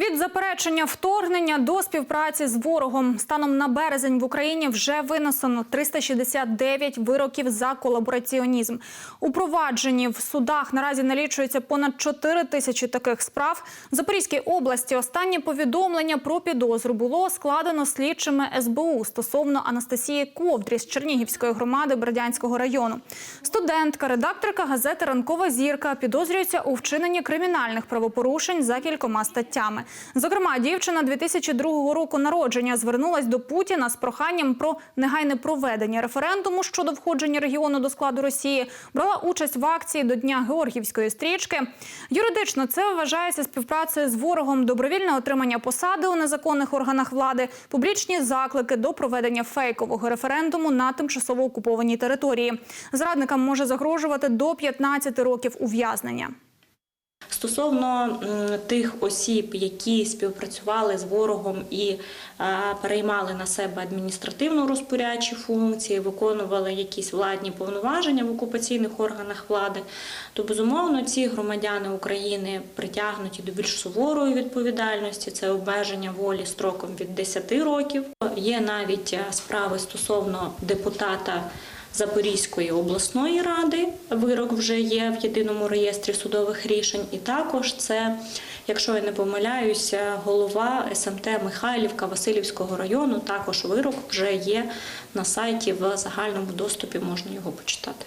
Від заперечення вторгнення до співпраці з ворогом станом на березень в Україні вже винесено 369 вироків за колабораціонізм. У провадженні в судах наразі налічується понад 4 тисячі таких справ. В Запорізькій області останнє повідомлення про підозру було складено слідчими СБУ стосовно Анастасії Ковдрі з Чернігівської громади Бердянського району. Студентка, редакторка газети Ранкова зірка підозрюється у вчиненні кримінальних правопорушень за кількома статтями. Зокрема, дівчина 2002 року народження звернулась до Путіна з проханням про негайне проведення референдуму щодо входження регіону до складу Росії. Брала участь в акції до Дня Георгіївської стрічки. Юридично це вважається співпрацею з ворогом, добровільне отримання посади у незаконних органах влади, публічні заклики до проведення фейкового референдуму на тимчасово окупованій території. Зрадникам може загрожувати до 15 років ув'язнення. Стосовно тих осіб, які співпрацювали з ворогом і переймали на себе адміністративно розпорядчі функції, виконували якісь владні повноваження в окупаційних органах влади, то безумовно ці громадяни України притягнуті до більш суворої відповідальності. Це обмеження волі строком від 10 років. Є навіть справи стосовно депутата. Запорізької обласної ради вирок вже є в єдиному реєстрі судових рішень, і також це, якщо я не помиляюся, голова СМТ Михайлівка Васильівського району. Також вирок вже є на сайті в загальному доступі. Можна його почитати.